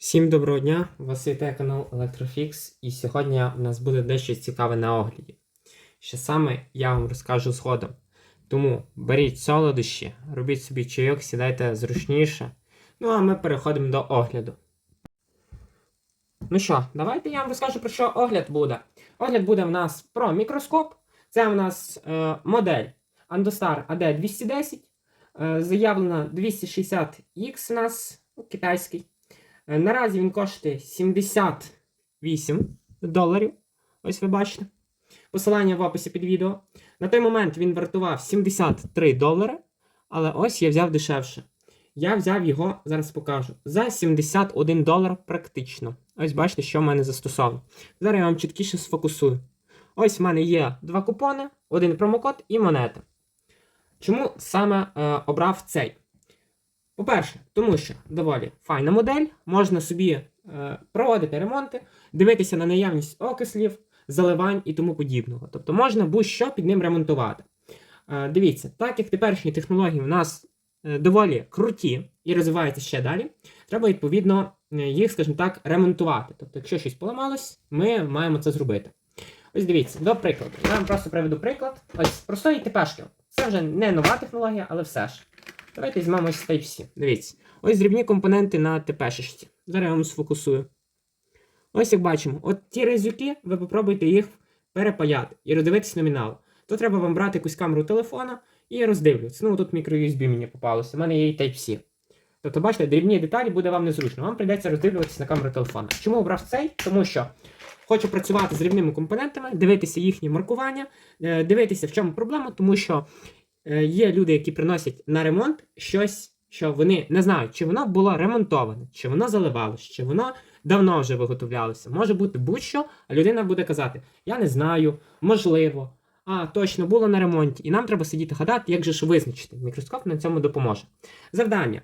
Всім доброго дня! Вас вітає канал Electrofix, і сьогодні у нас буде дещо цікаве на огляді. Що саме я вам розкажу згодом. Тому беріть солодощі, робіть собі чайок, сідайте зручніше. Ну а ми переходимо до огляду. Ну що, давайте я вам розкажу про що огляд буде. Огляд буде в нас про мікроскоп. Це в нас е, модель Andostar AD210. Е, заявлена 260X у нас ну, китайський. Е, Наразі він коштує 78 доларів. Ось ви бачите. Посилання в описі під відео. На той момент він вартував 73 долари. Але ось я взяв дешевше. Я взяв його, зараз покажу, за 71 долар практично. Ось бачите, що в мене застосовано. Зараз я вам чіткіше сфокусую. Ось в мене є два купони, один промокод і монета. Чому саме е, обрав цей? По-перше, тому що доволі файна модель, можна собі е, проводити ремонти, дивитися на наявність окислів, заливань і тому подібного. Тобто можна будь-що під ним ремонтувати. Е, дивіться, так як теперішні технології в нас е, доволі круті і розвиваються ще далі, треба відповідно е, їх, скажімо так, ремонтувати. Тобто, якщо щось поламалось, ми маємо це зробити. Ось дивіться, до прикладу. Я вам просто приведу приклад. Ось простої ТПшки. Це вже не нова технологія, але все ж. Давайте візьмемо ось Type-C. Дивіться. Ось дрібні компоненти на ТП-шечці. Зараз я вам сфокусую. Ось як бачимо, от ті резюки, ви попробуйте їх перепаяти і роздивитись номінал. То треба вам брати якусь камеру телефона і роздивлюватися. Ну, тут мікро-USB мені попалося, у мене є і Type-C. Тобто, бачите, дрібні деталі буде вам незручно. Вам прийдеться роздивлюватися на камеру телефона. Чому обрав цей? Тому що хочу працювати з дрібними компонентами, дивитися їхні маркування, е, дивитися, в чому проблема, тому що є люди, які приносять на ремонт щось, що вони не знають, чи воно було ремонтоване, чи воно заливалось, чи воно давно вже виготовлялося. Може бути будь-що, а людина буде казати: Я не знаю, можливо. А, точно було на ремонті, і нам треба сидіти гадати, як же ж визначити. Мікроскоп на цьому допоможе. Завдання.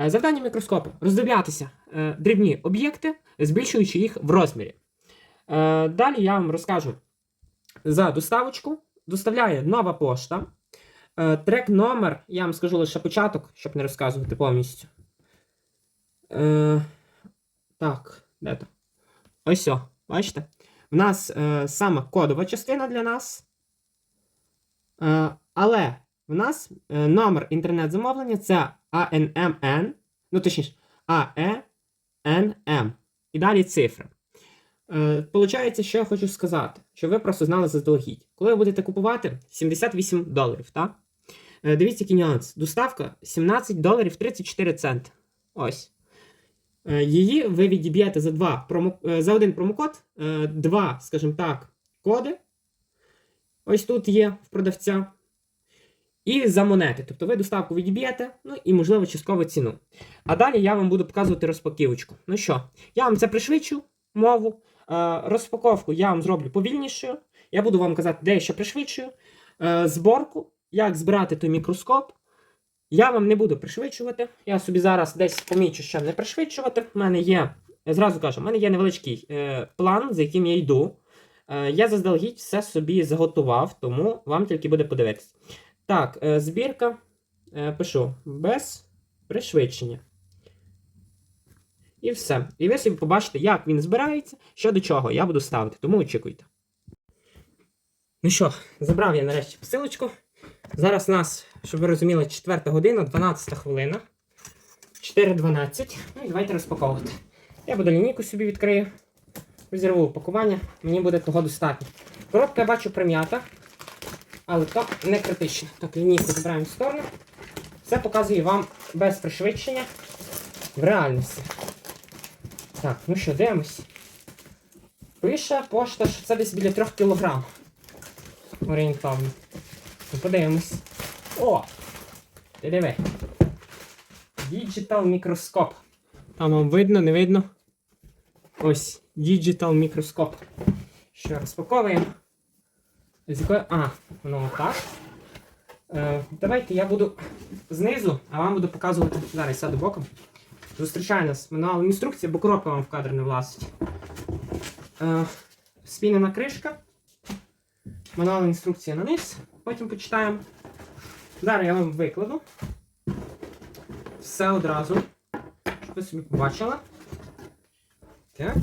Е, Завдання мікроскопу роздивлятися е, дрібні об'єкти, збільшуючи їх в розмірі. Е, далі я вам розкажу за доставочку. Доставляє нова пошта. Е, трек номер, я вам скажу лише початок, щоб не розказувати повністю. Е, так, де то? Ось о, бачите? В нас е, саме кодова частина для нас. Е, але в нас е, номер інтернет-замовлення це ANMN, ну точніше, AENM. І далі цифри. Е, Получається, що я хочу сказати, що ви просто знали заздалегідь. Коли ви будете купувати 78 доларів, так? Е, Дивіться, який нюанс. Доставка 17 доларів 34 центи. Ось. Е, Її ви відіб'єте за, два промо, е, за один промокод, два, скажімо так, коди. Ось тут є в продавця. І за монети. Тобто ви доставку відіб'єте, ну і, можливо, часткову ціну. А далі я вам буду показувати розпаківочку. Ну що, я вам це пришвидшу мову. Розпаковку я вам зроблю повільнішою. Я буду вам казати, де я що пришвидшую. Зборку, як збирати той мікроскоп. Я вам не буду пришвидшувати. Я собі зараз десь помічу, що не пришвидшувати. У мене є, зразу кажу, у мене є невеличкий е, план, за яким я йду. Е, я заздалегідь все собі заготував, тому вам тільки буде подивитися. Так, е, збірка. Е, пишу без пришвидшення. І все. І ви собі побачите, як він збирається, що до чого я буду ставити, тому очікуйте. Ну що, забрав я нарешті посилочку. Зараз у нас, щоб ви розуміли, 4 година, 12 хвилина. 4.12. Ну і давайте розпаковувати. Я буду лінійку собі відкрию. Розірву упакування, мені буде того достатньо. Коробка я бачу прим'ята, але то не критично. Так, лінійку забираємо в сторону. Все показує вам без пришвидшення в реальності. Так, ну що, дивимось. Пише пошта, що це десь біля 3 кг. Орієнтовно. Ну, подивимось. О! Ти. Digital мікроскоп. Там вам видно, не видно. Ось, Digital мікроскоп. Що, розпаковуємо. З якої... А, воно отак. Е, давайте я буду знизу, а вам буду показувати. Зараз сяду боком. Зустрічає нас мануал інструкції, бо коробка вам в кадр не влазить. Е, спінена кришка. Мануал інструкції на низ. Потім почитаємо. Зараз я вам викладу. Все одразу. Щоб ви собі побачили. Так.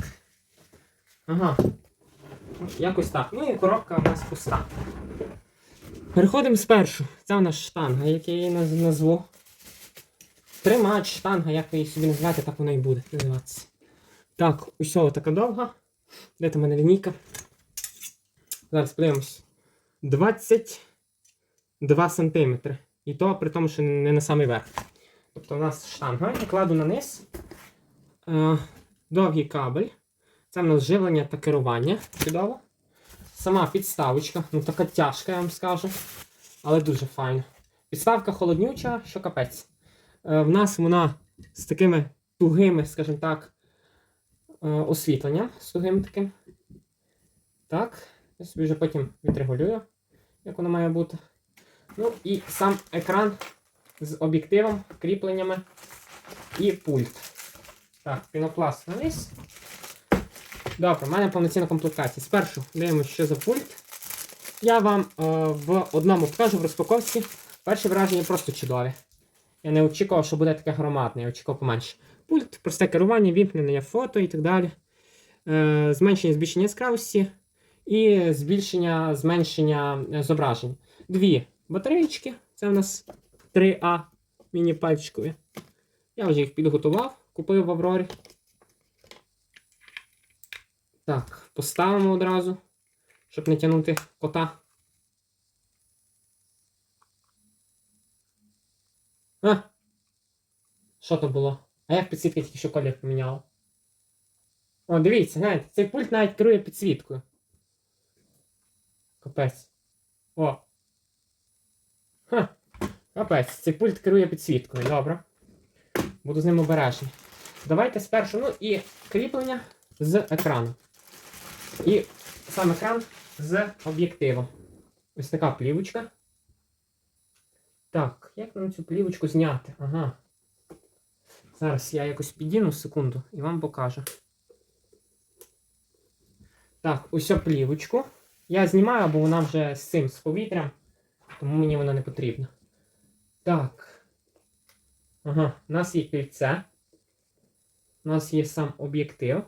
Ага. Якось так. Ну і коробка у нас пуста. Переходимо спершу. Це у нас штанга, як я її назву. Тримач, штанга, як ви її собі називаєте, так вона і буде називатися. Так, усього така довга. Де там мене лінійка? Зараз подивимось. 22 см. І то при тому, що не на самий верх. Тобто у нас штанга, я кладу на низ. Е, довгий кабель. Це в нас живлення та керування. Чудово. Сама підставочка, ну така тяжка, я вам скажу. Але дуже файна. Підставка холоднюча, що капець. Е, в нас вона з такими тугими, скажімо так, е, освітленням. З тугим таким. Так. Я собі вже потім відрегулюю, як воно має бути. Ну і сам екран з об'єктивом, кріпленнями і пульт. Так, пінопласт наніс. Добре, в мене повноцінна комплектація. Спершу дивимося, що за пульт. Я вам е, в одному покажу в розпаковці. Перші враження просто чудові. Я не очікував, що буде таке громадне, я очікував поменше. Пульт, просте керування, вімкнення фото і так далі. Е, зменшення збільшення яскравості і збільшення зменшення е, зображень. Дві батареїчки. Це у нас 3А міні-пальчикові. Я вже їх підготував, купив в Аврорі. Так, поставимо одразу, щоб не тягнути кота. А! Що то було? А як підсвітка тільки що колір поміняла? О, дивіться, знаєте, цей пульт навіть керує підсвіткою. Капець. О. Ха. Капець, цей пульт керує підсвіткою, добре. Буду з ним обережний. Давайте спершу, ну і кріплення з екрану. І сам екран з об'єктивом. Ось така плівочка. Так, як нам цю плівочку зняти? Ага. Зараз я якось підіну секунду і вам покажу. Так, ось плівочку. Я знімаю, бо вона вже з цим, з повітрям, тому мені вона не потрібна. Так. Ага, у нас є кільце. У нас є сам об'єктив.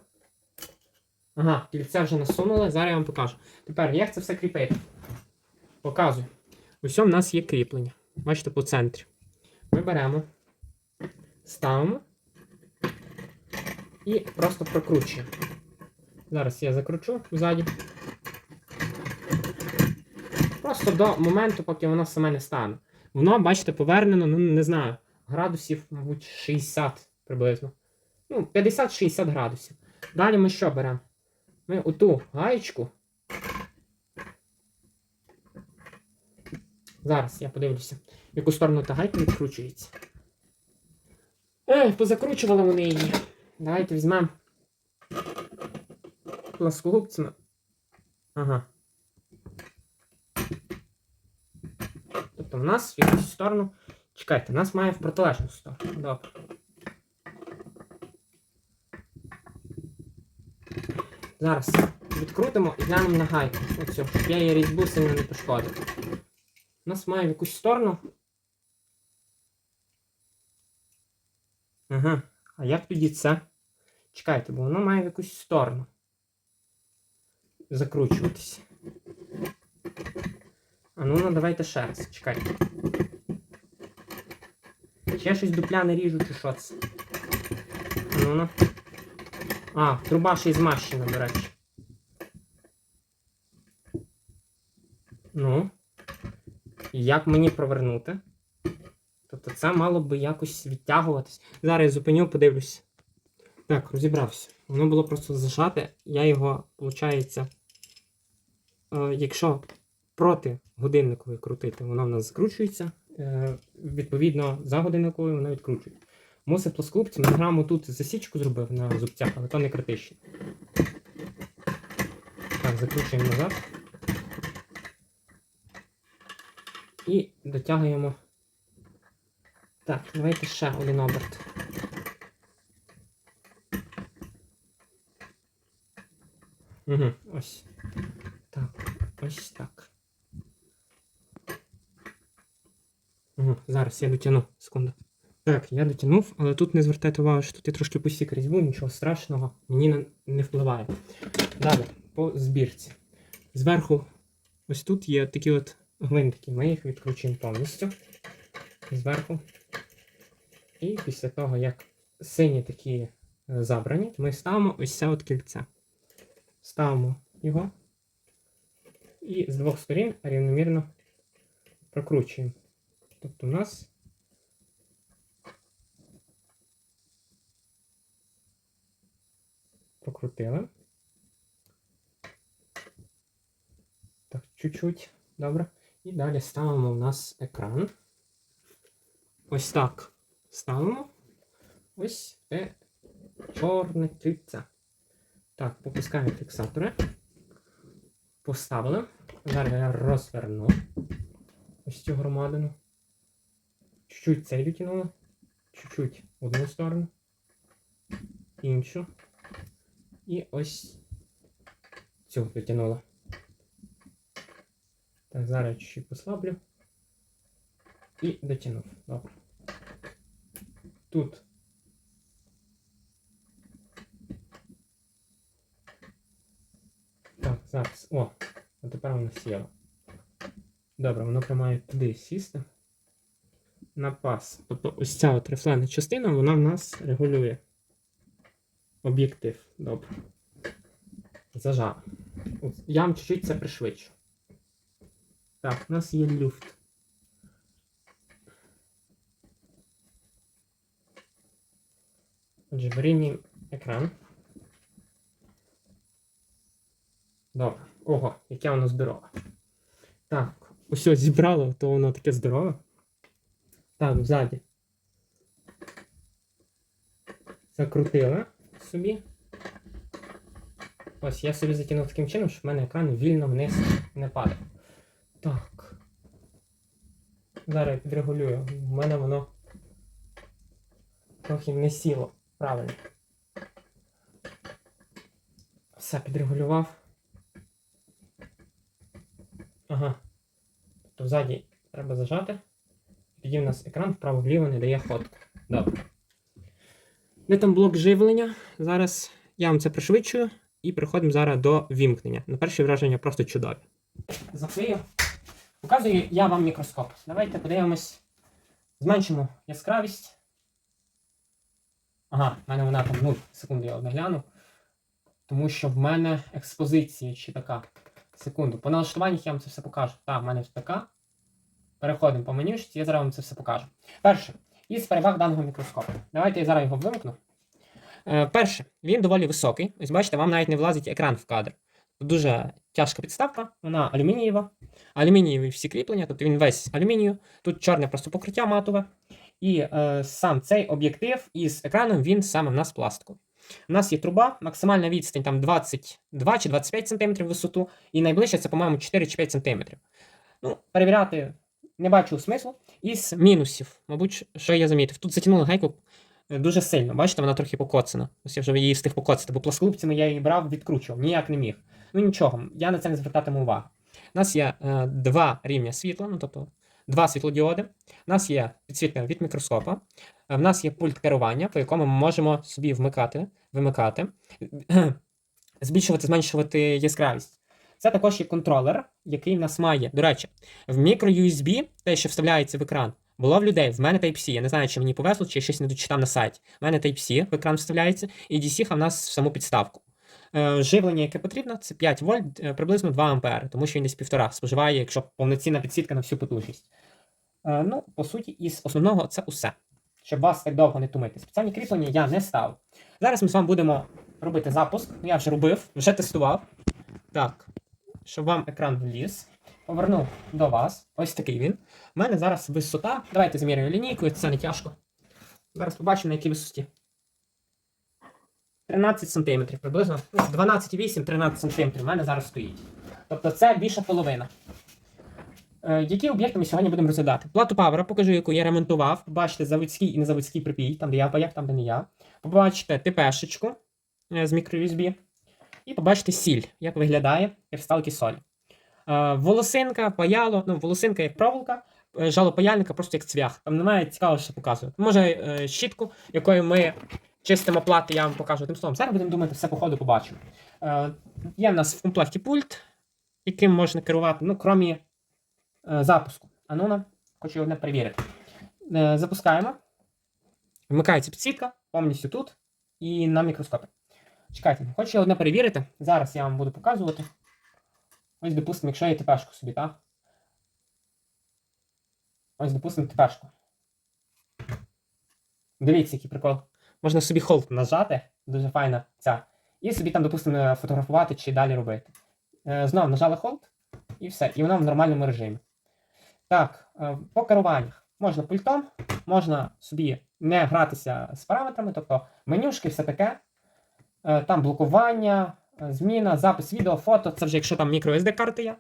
Ага, кільце вже насунули, зараз я вам покажу. Тепер, як це все кріпити? Показую. Ось у нас є кріплення. Бачите, по центрі. Ми беремо, ставимо і просто прокручуємо. Зараз я закручу ззаді. Просто до моменту, поки воно саме не стане. Воно, бачите, повернено, ну не знаю, градусів, мабуть, 60 приблизно. Ну, 50-60 градусів. Далі ми що беремо? Ми оту гаєчку. Зараз я подивлюся, в яку сторону та гайка відкручується. Ех, позакручували вони її. Давайте візьмемо пласкогубцями. Ага. В нас в якусь сторону. Чекайте, в нас має в протилежну сторону. Добре. Зараз відкрутимо і глянемо на гайку. Оцю, щоб я її різьбу сильно не пошкодив. У нас має в якусь сторону. Ага. А як тоді це? Чекайте, бо воно має в якусь сторону. Закручуватися. А ну, ну давайте ще раз. Чекайте. Ще щось дупляне ріжу, чи що це? А ну ну. А, труба ще й змащена, до речі. Ну. Як мені провернути? Тобто це мало би якось відтягуватись. Зараз я зупиню, подивлюсь. Так, розібрався. Воно було просто зажате. Я його, виходить, е, якщо проти годинникової крутити, воно в нас закручується. Е, відповідно, за годинниковою воно відкручується. Мусить плоскогубцем, граму тут засічку зробив на зубцях, але то не критично. Так, закручуємо назад. І дотягуємо. Так, давайте ще один оберт. Угу, ось. Так, ось так. Зараз я дотягну, секунду. Так, я дотягнув, але тут не звертайте увагу, що тут я трошки посік різьбу, нічого страшного, мені не, впливає. Далі, по збірці. Зверху, ось тут є такі от гвинтики. Ми їх відкручуємо повністю. Зверху. І після того, як сині такі е, забрані, ми ставимо ось це от кільце. Ставимо його. І з двох сторін рівномірно прокручуємо. Тобто у нас прокрутили. Так, чуть-чуть. Добре. І далі ставимо у нас екран. Ось так ставимо. Ось те чорне кільце. Так, попускаємо фіксатори. Поставили. Зараз я розверну ось цю громадину. Чуть-чуть цей дотягнули. Чуть-чуть одну сторону. Іншу. І ось цю дотягнула. Так, зараз чуть-чуть послаблю. І дотягнув. Добре. Тут. Так, зараз. О, а тепер воно сіло. Добре, воно приймає туди сісти. На пас. Тобто ось ця от рефлена частина, вона в нас регулює об'єктив. Добре. Зажав. Я вам чуть-чуть це пришвидшу. Так, у нас є люфт. Отже, вирівнюємо екран. Добре. Ого, яке воно здорове. Так, ось зібрало, то воно таке здорове. Так, ззаді. Закрутили собі. Ось я собі затягнув таким чином, щоб в мене екран вільно вниз не падав. Так. Зараз я підрегулюю. У мене воно трохи не сіло. Правильно. Все, підрегулював. Ага. Тобто ззаді треба зажати. Тоді в нас екран вправо-вліво не дає ходку. Добре. Де там блок живлення? Зараз я вам це пришвидшую і переходимо зараз до вімкнення. На перше враження просто чудові. Закрию. Показую я вам мікроскоп. Давайте подивимось. Зменшимо яскравість. Ага, в мене вона там 0 секунду я одне гляну. Тому що в мене експозиція чи така. Секунду. По налаштуваннях я вам це все покажу. Так, в мене така. Переходимо по меню, я зараз вам це все покажу. Перше, із переваг даного мікроскопу. Давайте я зараз його вимкну. Е, перше, він доволі високий. Ось бачите, вам навіть не влазить екран в кадр. Дуже тяжка підставка, вона алюмінієва. Алюмінієві всі кріплення, тобто він весь алюмінію. Тут чорне просто покриття матове. І е, сам цей об'єктив із екраном він саме в нас пластиковий. У нас є труба, максимальна відстань там 22 чи 25 см висоту, і найближче це, по-моєму, 4 чи 5 см. Ну, перевіряти не бачу смислу. Із мінусів, мабуть, що я замітив. Тут затягнули гайку е, дуже сильно. Бачите, вона трохи покоцана. Ось я вже її встиг покоцати, бо плоскогубцями я її брав, відкручував, ніяк не міг. Ну нічого, я на це не звертатиму увагу. У нас є е, два рівня світла, ну тобто два світлодіоди. У нас є підсвітка від мікроскопа. е, В нас є пульт керування, по якому ми можемо собі вмикати, вимикати, збільшувати, зменшувати яскравість. Це також є контролер, який в нас має. До речі, в мікро-USB, те, що вставляється в екран, було в людей. В мене Type-C. Я не знаю, чи мені повезло, чи я щось не дочитав на сайті. В мене Type-C в екран вставляється, і DC в нас в саму підставку. Е, Живлення, яке потрібно, це 5 вольт, е, приблизно 2 ампери, тому що він десь півтора споживає, якщо повноцінна підсвітка на всю потужність. Е, Ну, по суті, із основного це усе. Щоб вас так довго не тумити. Спеціальні кріплення я не ставив. Зараз ми з вами будемо робити запуск. Ну, Я вже робив, вже тестував. Так, щоб вам екран вліз. Повернув до вас. Ось такий він. У мене зараз висота. Давайте заміряємо лінійкою, це не тяжко. Зараз побачимо, на якій висоті. 13 см приблизно. Ну, 12,8-13 см в мене зараз стоїть. Тобто це більша половина. Е, які об'єкти ми сьогодні будемо розглядати? Плату павера, покажу, яку я ремонтував. Бачите, заводський і незаводський припій, там де я паяк, там де не я. Побачите ТПшечку е, з мікро-USB. І побачите сіль, як виглядає кристалки солі. Е, волосинка, паяло, ну, волосинка як проволока, е, жало паяльника просто як цвях. Там немає цікавого, що показувати. Може, е, щітку, якою ми чистимо плати, я вам покажу. Тим словом, зараз будемо думати, все по ходу побачимо. Є в нас в комплекті пульт, яким можна керувати, ну, крім запуску. А ну на, хочу одне перевірити. Запускаємо. Вмикається підсвітка повністю тут і на мікроскопі. Чекайте, хочу одне перевірити. Зараз я вам буду показувати. Ось, допустимо, якщо я ТПшку собі, так? Ось, допустимо, ТПшку. Дивіться, який прикол. Можна собі холд нажати, дуже файна ця. І собі там, допустимо, фотографувати чи далі робити. Е, Знову нажали холд, і все. І вона в нормальному режимі. Так, е, по керуваннях. Можна пультом, можна собі не гратися з параметрами, тобто менюшки, все таке. Е, Там блокування, е, зміна, запис відео, фото. Це вже якщо там microSD карти є.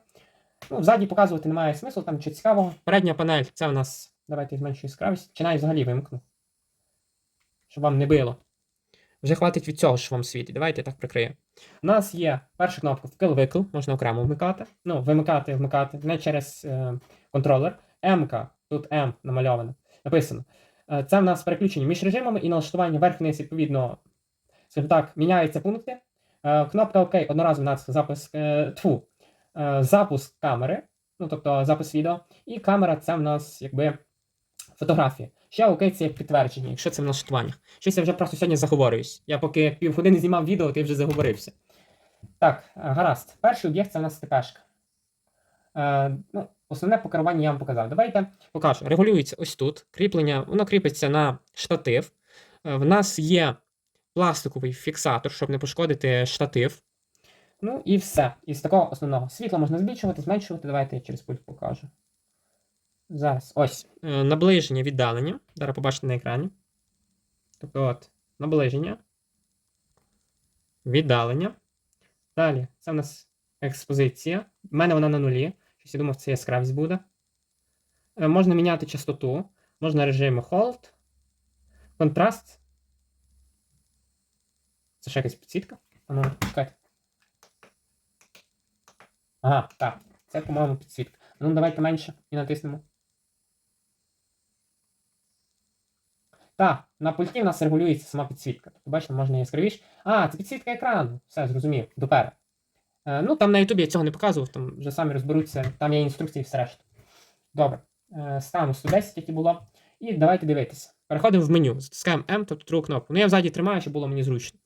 Ну, ззаді показувати немає смислу, там нічого цікавого. Передня панель це у нас. Давайте зменшу яскравість. Чи навіть взагалі вимкну. Щоб вам не било. Вже хватить від цього, що вам світить. Давайте я так прикрию. У нас є перша кнопка вкил-викл, можна окремо вмикати. Ну, вимикати, вмикати, не через е, контролер. М-ка, тут М намальовано, написано. Е, Це в нас переключення між режимами і налаштування верх-вниз, відповідно, скажімо так, міняються пункти. Е, Кнопка ОК, одноразовий натиск запуск, е, тьфу, е, запуск камери, ну тобто запис відео. І камера це в нас якби фотографія. Ще ОК це як підтвердження, якщо це в налаштуваннях. Щось я вже просто сьогодні заговорююсь. Я поки півгодини знімав відео, ти вже заговорився. Так, гаразд. Перший об'єкт це в нас ТПшка. Е, ну, основне по керуванню я вам показав. Давайте покажу. Регулюється ось тут. Кріплення, воно кріпиться на штатив. В нас є пластиковий фіксатор, щоб не пошкодити штатив. Ну і все. Із такого основного. Світло можна збільшувати, зменшувати. Давайте я через пульт покажу. Зараз. Ось. Е, Наближення, віддалення. Зараз побачите на екрані. Тобто, от, наближення. Віддалення. Далі, це в нас експозиція. У мене вона на нулі. Щось я думав, це яскравість буде. Е, Можна міняти частоту. Можна режими Hold. Контраст. Це ще якась підсвітка. А ну, чекайте. Ага, так. Це, по-моєму, підсвітка. Ну, давайте менше і натиснемо. Так, на пульті в нас регулюється сама підсвітка. Тобто, бачите, можна яскравіше. А, це підсвітка екрану. Все, зрозумів, допера. Е, ну, там на Ютубі я цього не показував, там вже самі розберуться, там є інструкції все решта. Добре. Е, стану 110, як і було. І давайте дивитися. Переходимо в меню, затискаємо M, тобто другу кнопку. Ну, я взаді тримаю, щоб було мені зручно.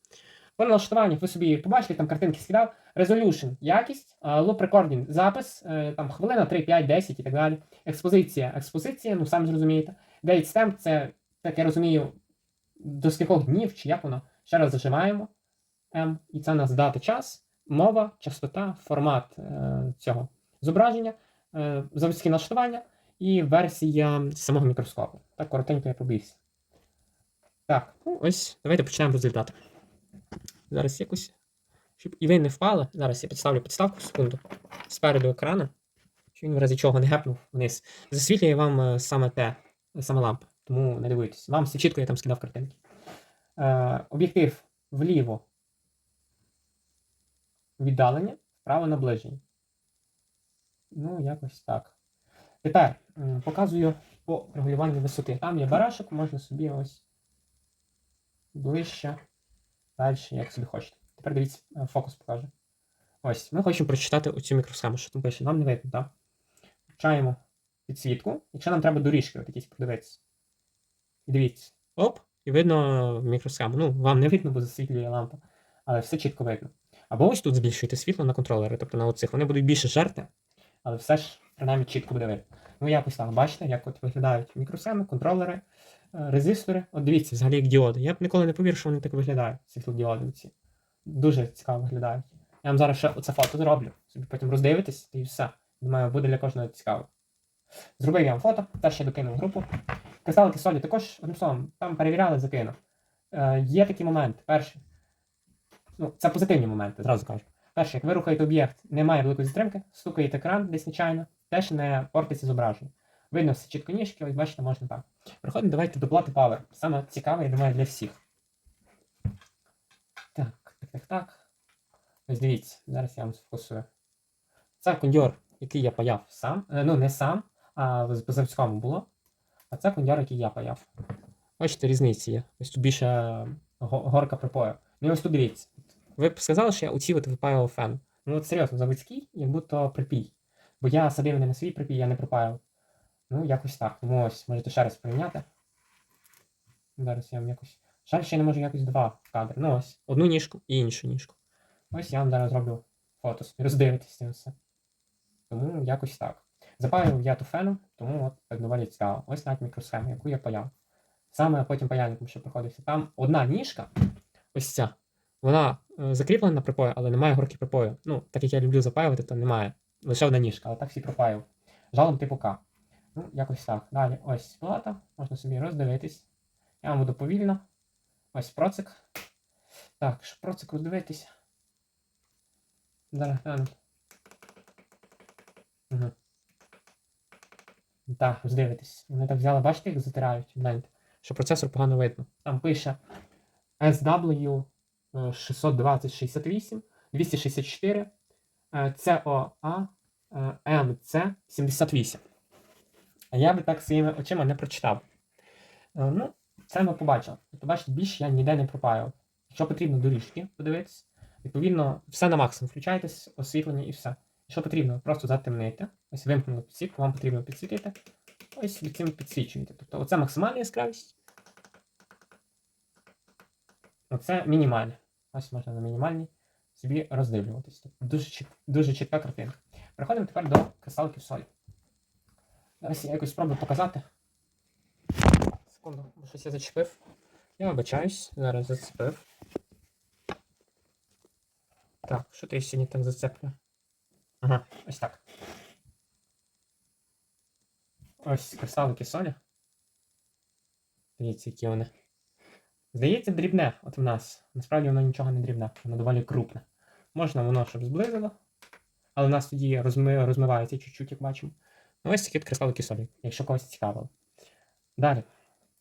По налаштуваннях ви собі побачите, там картинки скидав. Resolution, якість, loop recording, запис, е, там хвилина 3, 5, 10 і так далі. Експозиція, експозиція, ну самі зрозумієте. Date stamp, це, так я розумію, до скількох днів, чи як воно. Ще раз зажимаємо M, і це нас дата час, мова, частота, формат е, цього зображення, е, заводські налаштування і версія самого мікроскопу. Так, коротенько я побився. Так, ну ось, давайте почнемо результати. Зараз якось. Щоб і ви не впали. Зараз я підставлю підставку секунду спереду екрану. Щоб він в разі чого не гепнув вниз. Засвітлює вам е, саме те, саме лампа. Тому не дивуйтесь. Вам все чітко я там скидав картинки. Е, об'єктив вліво. Віддалення, вправо наближення. Ну, якось так. Тепер показую по регулюванню висоти. Там є барашок, можна собі ось ближче, далі, як собі хочете. Тепер дивіться, е, фокус покаже. Ось, ми хочемо прочитати оцю мікросхему, що там пише. Нам не видно, так? Включаємо підсвітку. Якщо нам треба доріжки, от якісь подивитися. І дивіться. Оп, і видно мікросхему. Ну, вам не видно, бо засвітлює лампа, але все чітко видно. Або ось тут збільшуйте світло на контролери, тобто на оцих. Вони будуть більше жерти, але все ж принаймні чітко буде видно. Ну, якось так, бачите, як от виглядають мікросхеми, контролери, резистори. От дивіться, взагалі як діоди. Я б ніколи не повірив, що вони так виглядають, світлодіоди ці. Дуже цікаво виглядають. Я вам зараз ще оце фото зроблю. Собі потім роздивитесь і все. Думаю, буде для кожного цікаво. Зробив я вам фото, теж ще докинув групу. Кристалики солі також, одним словом, там перевіряли, закинув. Е, є такі моменти. Перший. Ну, це позитивні моменти, зразу кажу. Перше, як ви рухаєте об'єкт, немає великої затримки, стукаєте екран десь нечайно, теж не портиться зображення. Видно все чітко ніжки, ось бачите, можна так. Переходимо, давайте до плати Power. Саме цікаве, я думаю, для всіх. Так, так, так, так. Ось дивіться, зараз я вам сфокусую. Це кондьор, який я паяв сам. Е, Ну, не сам, а в Позавському було. А це кондьор, який я паяв. Бачите, різниці є. Ось тут більше е, горка припою. Ну і ось тут дивіться. Ви б сказали, що я оці от випаював фен. Ну от серйозно, заводський, як будто припій. Бо я садив не на свій припій, я не припаяв. Ну, якось так. Тому ось можете ще раз порівняти. Зараз я вам якось. Жаль, ще я не можу якось два кадри. Ну ось, одну ніжку і іншу ніжку. Ось я вам зараз зроблю фото, роздивитись це все. Тому якось так. Запаював я ту фену, тому от так доволі цікаво. Ось навіть мікросхема, яку я паяв. Саме потім паяльником ще приходився. Там одна ніжка, ось ця, вона е, закріплена на припої, але немає горки припою. Ну, так як я люблю запаювати, то немає. Лише одна ніжка, але так всі пропаював. Жалом типу К. Ну, якось так. Далі ось плата, можна собі роздивитись. Я вам буду повільно. Ось процик. Так, щоб процик роздивитись. Зараз гляну. Угу. Так, роздивитись. Вони так взяли, бачите, як затирають. Гляньте, що процесор погано видно. Там пише SW е, 62068, 264, е, COA е, MC 78. А я би так своїми очима не прочитав. Е, Ну, це ми побачили. Тобто, бачите, більше я ніде не пропаював. Якщо потрібно доріжки подивитись, відповідно, все на максимум. Включайтесь, освітлення і все. Що потрібно? Просто затемнити. Ось вимкнули підсвітку, вам потрібно підсвітити. Ось цим підсвічуєте. Тобто оце максимальна яскравість. Оце мінімальне. Ось можна на мінімальній собі роздивлюватись. Тобто дуже, чіт, дуже чітка картинка. Переходимо тепер до кристалків солі. Зараз я якось спробую показати. Секунду, бо щось я зачепив. Я вибачаюсь, зараз зацепив. Так, що ти сьогодні так зацеплює? Ага, ось так. Ось кристалики солі. Дивіться, які вони. Здається, дрібне от в нас. Насправді воно нічого не дрібне, воно доволі крупне. Можна воно, щоб зблизило, але в нас тоді розми... розмивається чуть-чуть, як бачимо. Ну, ось такі от солі, якщо когось цікавило. Далі.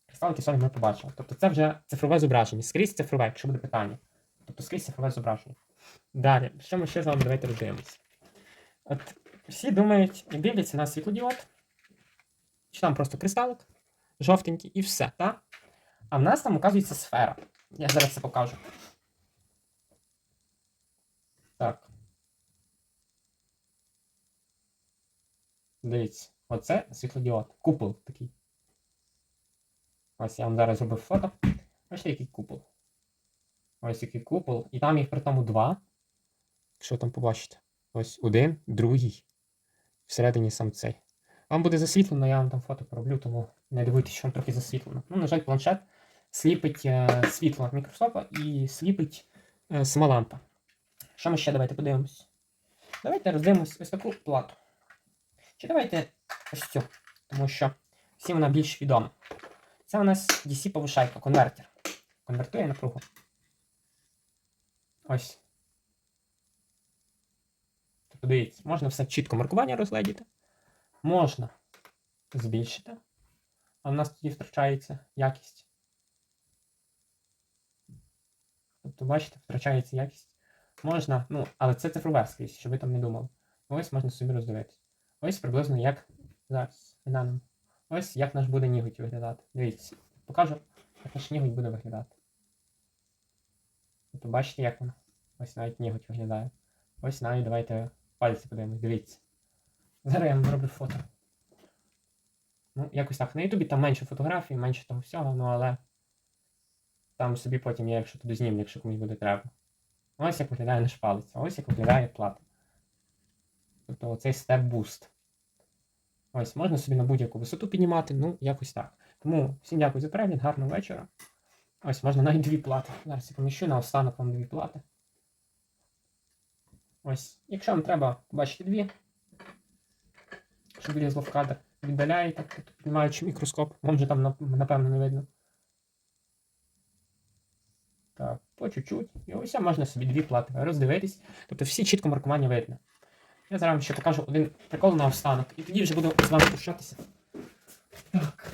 Кристалики солі ми побачили. Тобто це вже цифрове зображення. Скрізь цифрове, якщо буде питання. Тобто скрізь цифрове зображення. Далі, що ми ще з вами давайте роздивимося. От всі думають, дивляться на світлодіод, чи там просто кристалик, жовтенький, і все, так? А в нас там, оказується, сфера. Я зараз це покажу. Так. Дивіться, оце світлодіод. Купол такий. Ось я вам зараз зробив фото. Бачите, який купол. Ось який купол. І там їх при тому два. Якщо там побачите. Ось один, другий. Всередині сам цей. Вам буде засвітлено, я вам там фото пороблю, тому не дивуйтесь, що вам трохи засвітлено. Ну, на жаль, планшет сліпить е, світло мікроскопа і сліпить е, сама лампа. Що ми ще давайте подивимось? Давайте роздивимось ось таку плату. Чи давайте ось цю, тому що всім вона більш відома. Це у нас DC повишайка, конвертер. Конвертує напругу. Ось. Тобто дивіться, можна все чітко маркування розгледіти. Можна збільшити. А в нас тоді втрачається якість. Тобто, бачите, втрачається якість. Можна, ну, але це цифрове скрізь, щоб ви там не думали. Ось можна собі роздивитися. Ось приблизно як зараз глянемо. Ось як наш буде ніготь виглядати. Дивіться, покажу, як наш ніготь буде виглядати. Тобто бачите, як воно. Ось навіть ніготь виглядає. Ось навіть давайте пальці подивимось, дивіться. Зараз я вам зроблю фото. Ну, якось так. На Ютубі там менше фотографій, менше того всього, ну але там собі потім я, якщо туди знімлю, якщо комусь буде треба. Ось як виглядає наш палець, ось як виглядає плата. Тобто оцей степ-буст. Ось, можна собі на будь-яку висоту піднімати, ну, якось так. Тому всім дякую за перегляд, гарного вечора. Ось, можна навіть дві плати. Зараз я поміщу на останок вам дві плати. Ось, якщо вам треба побачити дві, щоб влізло в кадр, віддаляєте, тобто піднімаючи мікроскоп, вам же там напевно не видно. Так, по чуть-чуть. І ось можна собі дві плати роздивитись. Тобто всі чітко маркування видно. Я зараз ще покажу один прикол на останок. І тоді вже буду з вами прощатися. Так.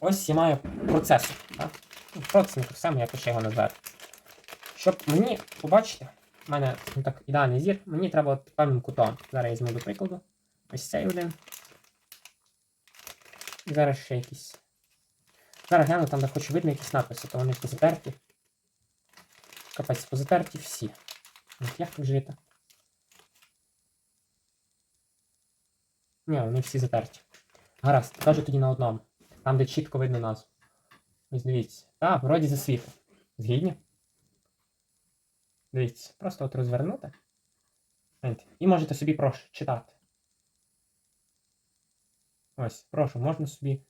Ось я маю процесор. Так? Ну, Процес мікросхеми, як ще його назвати. Щоб мені побачити, в мене ну, так, ідеальний зір, мені треба от певним кутом. Зараз я візьму до прикладу. Ось цей один. І зараз ще якісь. Зараз гляну, там де хочу видно якісь надписи, то вони позатерті. Капець, позатерті всі. Як так жити? Ні, вони всі затерті. Гаразд, покажу тоді на одному. Там, де чітко видно назву. Ось дивіться. Так, вроді засвітло. Згідні? Дивіться, просто от розвернути. І можете собі прошу читати. Ось, прошу, можна собі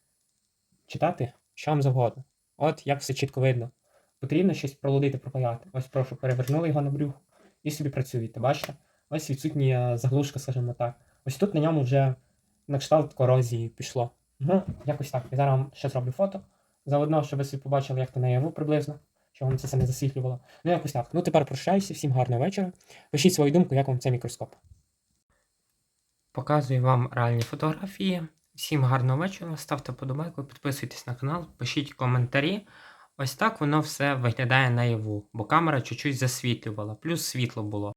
читати, що вам завгодно. От як все чітко видно. Потрібно щось пролудити, пропаяти. Ось, прошу, перевернули його на брюхо і собі працюєте. Бачите? Ось відсутня заглушка, скажімо так. Ось тут на ньому вже на кшталт корозії пішло. Ну, якось так. Я зараз вам ще зроблю фото. Заодно, щоб ви собі побачили, як то наяву приблизно, щоб вам це все не засвітлювало. Ну, якось так. Ну, тепер прощаюся, всім гарного вечора. Пишіть свою думку, як вам цей мікроскоп. Показую вам реальні фотографії. Всім гарного вечора. Ставте подобайку, підписуйтесь на канал, пишіть коментарі. Ось так воно все виглядає наяву, бо камера чуть-чуть засвітлювала, плюс світло було.